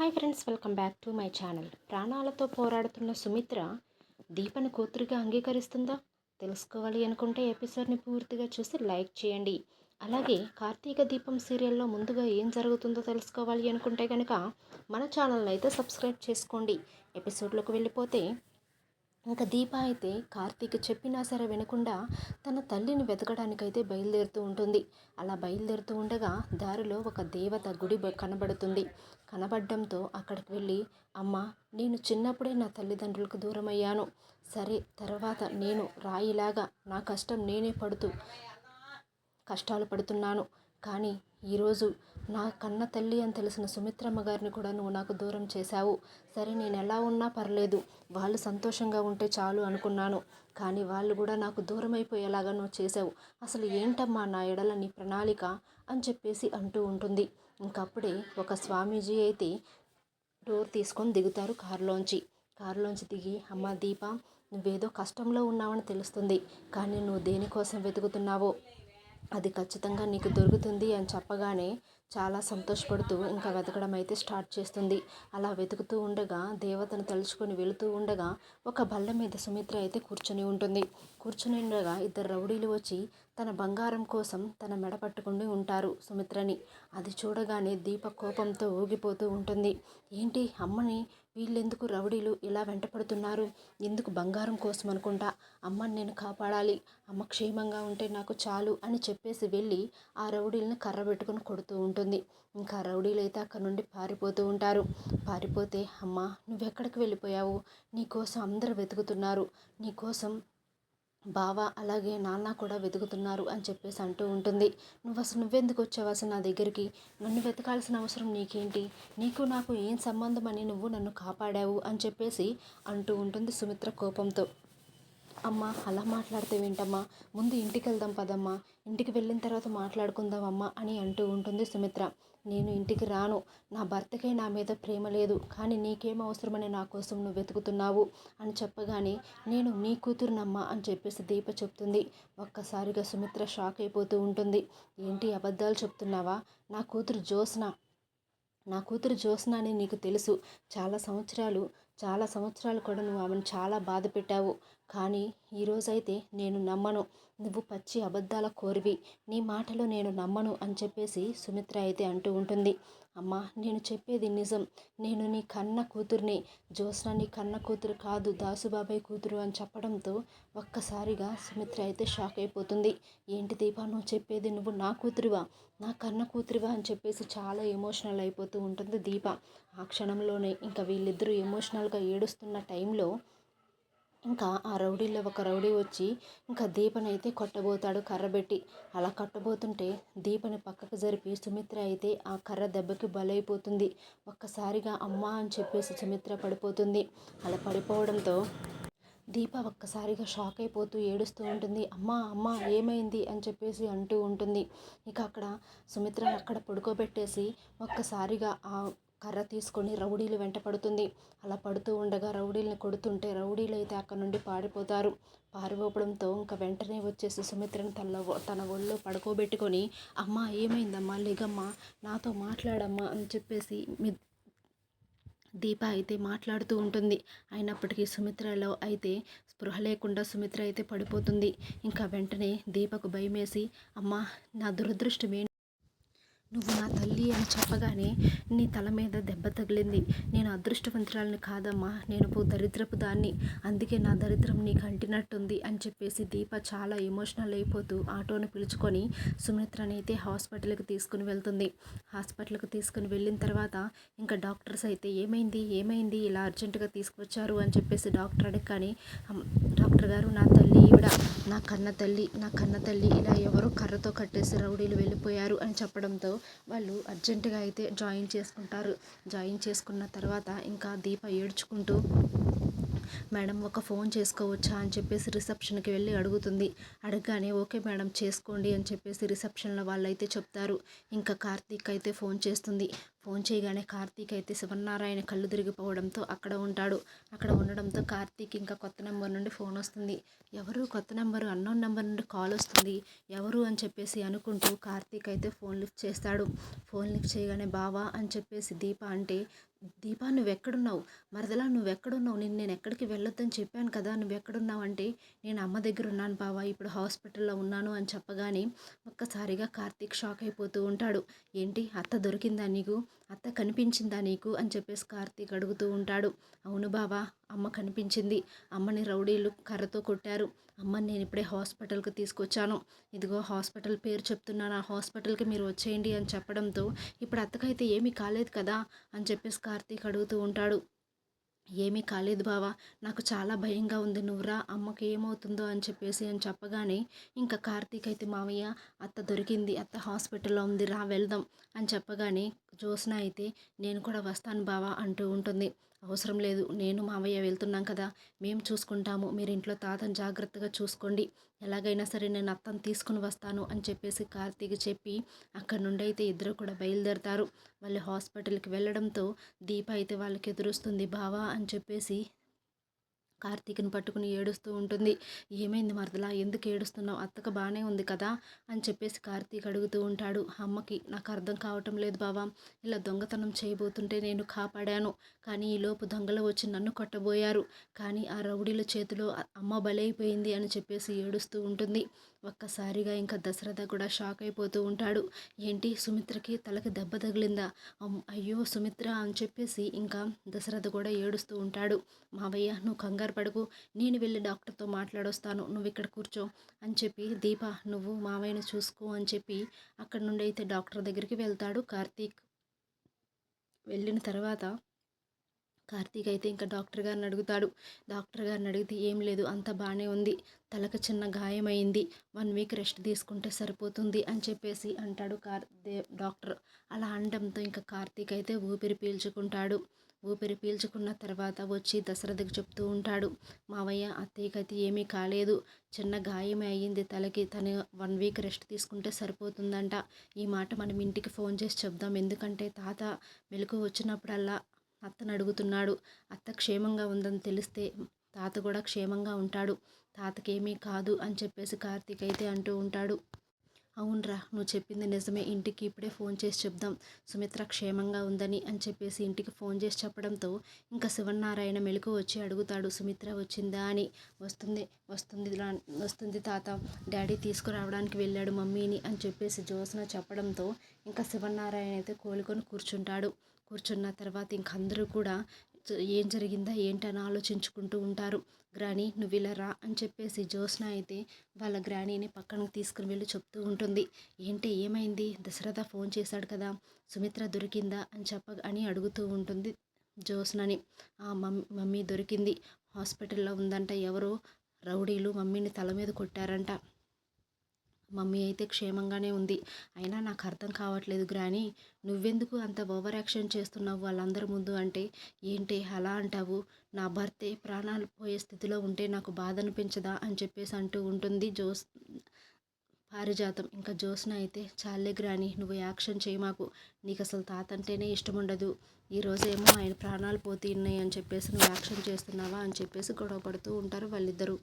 Hi friends welcome back to my channel ప్రాణాలతో పోరాడుతున్న సుమిత్ర దీపని కూతురుగా అంగీకరిస్తుందా? తెలుసుకోవాలి అనుకుంటే ఎపిసోడ్ని పూర్తిగా చూసి లైక్ చేయండి. అలాగే కార్తీక దీపం సీరియల్లో ముందుగా ఏం జరుగుతుందో తెలుసుకోవాలి అనుకుంటే కనుక మన ఛానల్ని అయితే సబ్స్క్రైబ్ చేసుకోండి. ఎపిసోడ్లోకి వెళ్ళిపోతే ఇంకా దీప అయితే కార్తీక్ చెప్పినా సరే వినకుండా తన తల్లిని వెతకడానికైతే బయలుదేరుతూ ఉంటుంది. అలా బయలుదేరుతూ ఉండగా దారిలో ఒక దేవత గుడి కనబడుతుంది. కనబడడంతో అక్కడికి వెళ్ళి అమ్మ నేను చిన్నప్పుడే నా తల్లిదండ్రులకు దూరం అయ్యాను సరే తర్వాత నేను రాయిలాగా నా కష్టం నేనే పడుతూ కష్టాలు పడుతున్నాను. కానీ ఈరోజు నా కన్న తల్లి అని తెలిసిన సుమిత్రమ్మ గారిని కూడా నువ్వు నాకు దూరం చేశావు. సరే నేను ఎలా ఉన్నా పర్లేదు. వాళ్ళు సంతోషంగా ఉంటే చాలు అనుకున్నాను. కానీ వాళ్ళు కూడా నాకు దూరం అయిపోయేలాగా నువ్వు చేసావు అసలు ఏంటమ్మా నా ఎడల నీ ప్రణాళిక అని చెప్పేసి అంటూ ఉంటుంది. ఇంకప్పుడే ఒక స్వామీజీ అయితే డోర్ తీసుకొని దిగుతారు కారులోంచి. కారులోంచి దిగి అమ్మ దీప నువ్వేదో కష్టంలో ఉన్నావని తెలుస్తుంది. కానీ నువ్వు దేనికోసం వెతుకుతున్నావో? అది ఖచ్చితంగా నీకు దొరుకుతుంది అని చెప్పగానే చాలా సంతోషపడుతూ ఇంకా వెతకడం అయితే స్టార్ట్ చేస్తుంది. అలా వెతుకుతూ ఉండగా దేవతను తలుచుకొని వెళుతూ ఉండగా ఒక బల్ల మీద సుమిత్ర అయితే కూర్చొని ఉంటుంది. కూర్చొని ఉండగా ఇద్దరు రౌడీలు వచ్చి తన బంగారం కోసం తన మెడ పట్టుకుని ఉంటారు సుమిత్రని. అది చూడగానే దీప కోపంతో ఊగిపోతూ ఉంటుంది. ఏంటి అమ్మని? వీళ్ళెందుకు రౌడీలు ఇలా వెంటపడుతున్నారు ఎందుకు బంగారం కోసం అనుకుంటా? అమ్మని నేను కాపాడాలి. అమ్మ క్షేమంగా ఉంటే నాకు చాలు అని చెప్పేసి వెళ్ళి ఆ రౌడీలను కర్ర పెట్టుకుని కొడుతూ ఉంటుంది. ఇంకా రౌడీలు అయితే అక్కడ నుండి పారిపోతూ ఉంటారు. పారిపోతే అమ్మ నువ్వెక్కడికి వెళ్ళిపోయావు? నీకోసం అందరూ వెతుకుతున్నారు. నీకోసం బావ అలాగే నాన్న కూడా వెతుకుతున్నారు అని చెప్పేసి అంటూ ఉంటుంది. నువ్వు అసలు నువ్వెందుకు వచ్చావు అసలు నా దగ్గరికి? నన్ను వెతకాల్సిన అవసరం నీకేంటి? నీకు నాకు ఏం సంబంధం అని నువ్వు నన్ను కాపాడావు అని చెప్పేసి అంటూ ఉంటుంది సుమిత్ర కోపంతో. అమ్మ అలా మాట్లాడితే ఏంటమ్మా ముందు ఇంటికి వెళ్దాం పదమ్మా. ఇంటికి వెళ్ళిన తర్వాత మాట్లాడుకుందాం అమ్మ అని అంటూ ఉంటుంది సుమిత్ర. నేను ఇంటికి రాను. నా భర్తకే నా మీద ప్రేమ లేదు. కానీ నీకేం అవసరమని నా కోసం నువ్వు వెతుకుతున్నావు అని చెప్పగానే నేను నీ కూతురునమ్మా అని చెప్పేసి దీప చెప్తుంది. ఒక్కసారిగా సుమిత్ర షాక్ అయిపోతూ ఉంటుంది. ఏంటి అబద్ధాలు చెప్తున్నావా? నా కూతురు జ్యోత్స్న. నా కూతురు జ్యోత్స్న అని నీకు తెలుసు. చాలా సంవత్సరాలు చాలా సంవత్సరాలు కూడా నువ్వు ఆమెను చాలా బాధ పెట్టావు. కానీ ఈరోజైతే నేను నమ్మను. నువ్వు పచ్చి అబద్ధాల కోరివి. నీ మాటలు నేను నమ్మను అని చెప్పేసి సుమిత్ర అయితే అంటూ ఉంటుంది. అమ్మా నేను చెప్పేది నిజం. నేను నీ కన్న కూతుర్ని జ్యోత్స్న నీ కన్న కూతురు కాదు దాసుబాబాయ్ కూతురు అని చెప్పడంతో ఒక్కసారిగా సుమిత్ర అయితే షాక్ అయిపోతుంది. ఏంటి దీపా నువ్వు చెప్పేది నువ్వు నా కూతురివా? నా కన్న కూతురివా అని చెప్పేసి చాలా ఎమోషనల్ అయిపోతూ ఉంటుంది దీప. ఆ క్షణంలోనే ఇంకా వీళ్ళిద్దరూ ఎమోషనల్గా ఏడుస్తున్న టైంలో ఇంకా ఆ రౌడీలో ఒక రౌడీ వచ్చి ఇంకా దీపనైతే కొట్టబోతాడు కర్ర పెట్టి. అలా కొట్టబోతుంటే దీపని పక్కకు జరిపి సుమిత్ర అయితే ఆ కర్ర దెబ్బకి బలైపోతుంది. ఒక్కసారిగా అమ్మ అని చెప్పేసి సుమిత్ర పడిపోతుంది. అలా పడిపోవడంతో దీప ఒక్కసారిగా షాక్ అయిపోతూ ఏడుస్తూ ఉంటుంది. అమ్మ అమ్మ ఏమైంది? అని చెప్పేసి అంటూ ఉంటుంది. ఇక అక్కడ సుమిత్ర అక్కడ పడుకోబెట్టేసి ఒక్కసారిగా ఆ కర్ర తీసుకొని రౌడీలు వెంట పడుతుంది. అలా పడుతూ ఉండగా రౌడీలను కొడుతుంటే రౌడీలు అయితే అక్కడ నుండి పారిపోతారు. పారిపోవడంతో ఇంకా వెంటనే వచ్చేసి సుమిత్రను తన తన ఒళ్ళో పడుకోబెట్టుకొని అమ్మ ఏమైందమ్మా లేగమ్మా నాతో మాట్లాడమ్మా అని చెప్పేసి దీప అయితే మాట్లాడుతూ ఉంటుంది. అయినప్పటికీ సుమిత్రలో అయితే స్పృహ లేకుండా సుమిత్ర అయితే పడిపోతుంది. ఇంకా వెంటనే దీపకు భయమేసి అమ్మ నా దురదృష్టమే నువ్వు నా తల్లి అని చెప్పగానే నీ తల మీద దెబ్బ తగిలింది. నేను అదృష్టవంతురాలని కాదమ్మా. నేను దరిద్రపు దాన్ని. అందుకే నా దరిద్రం నీకు అంటినట్టుంది అని చెప్పేసి దీప చాలా ఎమోషనల్ అయిపోతూ ఆటోని పిలుచుకొని సుమిత్రని అయితే హాస్పిటల్కి తీసుకుని వెళ్తుంది. హాస్పిటల్కి తీసుకుని వెళ్ళిన తర్వాత ఇంకా డాక్టర్స్ అయితే ఏమైంది? ఏమైంది? ఇలా అర్జెంటుగా తీసుకువచ్చారు అని చెప్పేసి డాక్టర్ అడగని డాక్టర్ గారు నా తల్లి ఈవిడ నా కన్న తల్లి నా కన్న తల్లి ఇలా ఎవరో కర్రతో కట్టేసి రౌడీలు వెళ్ళిపోయారు అని చెప్పడంతో వాళ్ళు అర్జెంటుగా అయితే జాయిన్ చేసుకుంటారు. జాయిన్ చేసుకున్న తర్వాత ఇంకా దీప ఏడ్చుకుంటూ మేడం ఒక ఫోన్ చేసుకోవచ్చా? అని చెప్పేసి రిసెప్షన్కి వెళ్ళి అడుగుతుంది. అడగగానే ఓకే మేడం చేసుకోండి అని చెప్పేసి రిసెప్షన్లో వాళ్ళైతే చెప్తారు. ఇంకా కార్తీక్ అయితే ఫోన్ చేస్తుంది. ఫోన్ చేయగానే కార్తీక్ అయితే శివనారాయణ కళ్ళు తిరిగిపోవడంతో అక్కడ ఉంటాడు. అక్కడ ఉండడంతో కార్తీక్ ఇంకా కొత్త నెంబర్ నుండి ఫోన్ వస్తుంది. ఎవరు కొత్త నెంబరు? అన్నోన్ నెంబర్ నుండి కాల్ వస్తుంది. ఎవరు అని చెప్పేసి అనుకుంటూ కార్తీక్ అయితే ఫోన్ లిఫ్ట్ చేస్తాడు. ఫోన్ లిఫ్ట్ చేయగానే బావా అని చెప్పేసి దీప అంటే దీపా నువ్వు ఎక్కడున్నావు మరదలా నువ్వు ఎక్కడున్నావు నేను నేను ఎక్కడికి వెళ్ళొద్దని చెప్పాను కదా నువ్వెక్కడున్నావు అంటే నేను అమ్మ దగ్గర ఉన్నాను బావా ఇప్పుడు హాస్పిటల్లో ఉన్నాను అని చెప్పగానే ఒక్కసారిగా కార్తీక్ షాక్ అయిపోతూ ఉంటాడు. ఏంటి? అత్త దొరికిందా నీకు? అత్త కనిపించిందా నీకు? అని చెప్పేసి కార్తీక్ అడుగుతూ ఉంటాడు. అవును బావా అమ్మ కనిపించింది. అమ్మని రౌడీలు కర్రతో కొట్టారు. అమ్మని నేను ఇప్పుడే హాస్పిటల్కి తీసుకొచ్చాను. ఇదిగో హాస్పిటల్ పేరు చెప్తున్నాను. ఆ హాస్పిటల్కి మీరు వచ్చేయండి అని చెప్పడంతో ఇప్పుడు అత్తకైతే ఏమీ కాలేదు కదా? అని చెప్పేసి కార్తీక్ అడుగుతూ ఉంటాడు. ఏమీ కాలేదు బావా నాకు చాలా భయంగా ఉంది. నువ్వురా అమ్మకి ఏమవుతుందో అని చెప్పేసి అని చెప్పగానే ఇంకా కార్తీక్ అయితే మావయ్య అత్త దొరికింది. అత్త హాస్పిటల్లో ఉంది. రా వెళ్దాం. అని చెప్పగానే జ్యోత్స్న అయితే నేను కూడా వస్తాను బావా అంటూ ఉంటుంది. అవసరం లేదు నేను మావయ్య వెళ్తున్నాం కదా మేము చూసుకుంటాము. మీరు ఇంట్లో తాతను జాగ్రత్తగా చూసుకోండి. ఎలాగైనా సరే నేను అత్తను తీసుకుని వస్తాను అని చెప్పేసి కార్తీక్ చెప్పి అక్కడ నుండి అయితే ఇద్దరు కూడా బయలుదేరతారు. వాళ్ళు హాస్పిటల్కి వెళ్ళడంతో దీప అయితే వాళ్ళకి ఎదురుస్తుంది. బావా అని చెప్పేసి కార్తీక్ని పట్టుకుని ఏడుస్తూ ఉంటుంది. ఏమైంది మరదలా? ఎందుకు ఏడుస్తున్నావు? అత్తక బాగానే ఉంది కదా? అని చెప్పేసి కార్తీక్ అడుగుతూ ఉంటాడు. అమ్మకి నాకు అర్థం కావటం లేదు బావా. ఇలా దొంగతనం చేయబోతుంటే నేను కాపాడాను. కానీ ఈలోపు దొంగలు వచ్చి నన్ను కొట్టబోయారు. కానీ ఆ రౌడీల చేతిలో అమ్మ బలైపోయింది అని చెప్పేసి ఏడుస్తూ ఉంటుంది. ఒక్కసారిగా ఇంకా దశరథ కూడా షాక్ అయిపోతూ ఉంటాడు. ఏంటి సుమిత్రకి తలకి దెబ్బ తగిలిందా? అయ్యో సుమిత్ర అని చెప్పేసి ఇంకా దశరథ కూడా ఏడుస్తూ ఉంటాడు. మావయ్య నువ్వు కంగారు పడుకు. నేను వెళ్ళి డాక్టర్తో మాట్లాడొస్తాను. నువ్వు ఇక్కడ కూర్చో అని చెప్పి దీప నువ్వు మావయ్యను చూసుకో అని చెప్పి అక్కడ నుండి అయితే డాక్టర్ దగ్గరికి వెళ్తాడు కార్తీక్. వెళ్ళిన తర్వాత కార్తీక్ అయితే ఇంకా డాక్టర్ గారిని అడుగుతాడు డాక్టర్ గారిని అడిగితే ఏం లేదు అంత బాగానే ఉంది. తలకు చిన్న గాయమైంది. వన్ వీక్ రెస్ట్ తీసుకుంటే సరిపోతుంది అని చెప్పేసి అంటాడు కార్ డాక్టర్. అలా అనడంతో ఇంకా కార్తీక్ అయితే ఊపిరి పీల్చుకుంటాడు. ఊపిరి పీల్చుకున్న తర్వాత వచ్చి దశరథకు చెప్తూ ఉంటాడు. మావయ్య అత్తయ్యకైతే ఏమీ కాలేదు. చిన్న గాయం అయ్యింది తలకి. తను వన్ వీక్ రెస్ట్ తీసుకుంటే సరిపోతుందంట. ఈ మాట మనం ఇంటికి ఫోన్ చేసి చెప్దాం. ఎందుకంటే తాత మెలకు వచ్చినప్పుడల్లా అత్తను అడుగుతున్నాడు. అత్త క్షేమంగా ఉందని తెలిస్తే తాత కూడా క్షేమంగా ఉంటాడు. తాతకేమీ కాదు అని చెప్పేసి కార్తీక్ అయితే అంటూ ఉంటాడు. అవునరా నువ్వు చెప్పింది నిజమే. ఇంటికి ఇప్పుడే ఫోన్ చేసి చెప్దాం. సుమిత్ర క్షేమంగా ఉందని అని చెప్పేసి ఇంటికి ఫోన్ చేసి చెప్పడంతో ఇంకా శివనారాయణ మెలకు వచ్చి అడుగుతాడు. సుమిత్ర వచ్చిందా? అని. వస్తుంది వస్తుంది వస్తుంది తాత. డాడీ తీసుకురావడానికి వెళ్ళాడు మమ్మీని అని చెప్పేసి జ్యోత్స్న చెప్పడంతో ఇంకా శివనారాయణ అయితే కోలుకొని కూర్చుంటాడు. కూర్చున్న తర్వాత ఇంక అందరూ కూడా ఏం జరిగిందా ఏంటని ఆలోచించుకుంటూ ఉంటారు. గ్రాని నువ్వు ఇలా రా అని చెప్పేసి జ్యోత్స్న అయితే వాళ్ళ గ్రానీని పక్కనకు తీసుకుని వెళ్ళి చెప్తూ ఉంటుంది. ఏంటి ఏమైంది? దశరథ ఫోన్ చేశాడు కదా సుమిత్ర దొరికిందా? అని చెప్ప అని అడుగుతూ ఉంటుంది జ్యోత్స్నని. ఆ మమ్మీ మమ్మీ దొరికింది. హాస్పిటల్లో ఉందంట ఎవరో రౌడీలు మమ్మీని తల మీద కొట్టారంట. మమ్మీ అయితే క్షేమంగానే ఉంది. అయినా నాకు అర్థం కావట్లేదు గ్రాని. నువ్వెందుకు అంత ఓవర్ యాక్షన్ చేస్తున్నావు వాళ్ళందరి ముందు అంటే? ఏంటి అలా అంటావు? నా భర్తే ప్రాణాలు పోయే స్థితిలో ఉంటే నాకు బాధ అనిపించదా అని చెప్పేసి అంటూ ఉంటుంది జోస్ పారిజాతం. ఇంకా జోస్న అయితే చాలే గ్రాని నువ్వు యాక్షన్ చేయమాకు నీకు అసలు తాత అంటేనే ఇష్టం ఉండదు ఈరోజేమో ఆయన ప్రాణాలు పోతున్నాయి అని చెప్పేసి నువ్వు యాక్షన్ చేస్తున్నావా? అని చెప్పేసి గొడవ పడుతూ ఉంటారు వాళ్ళిద్దరూ.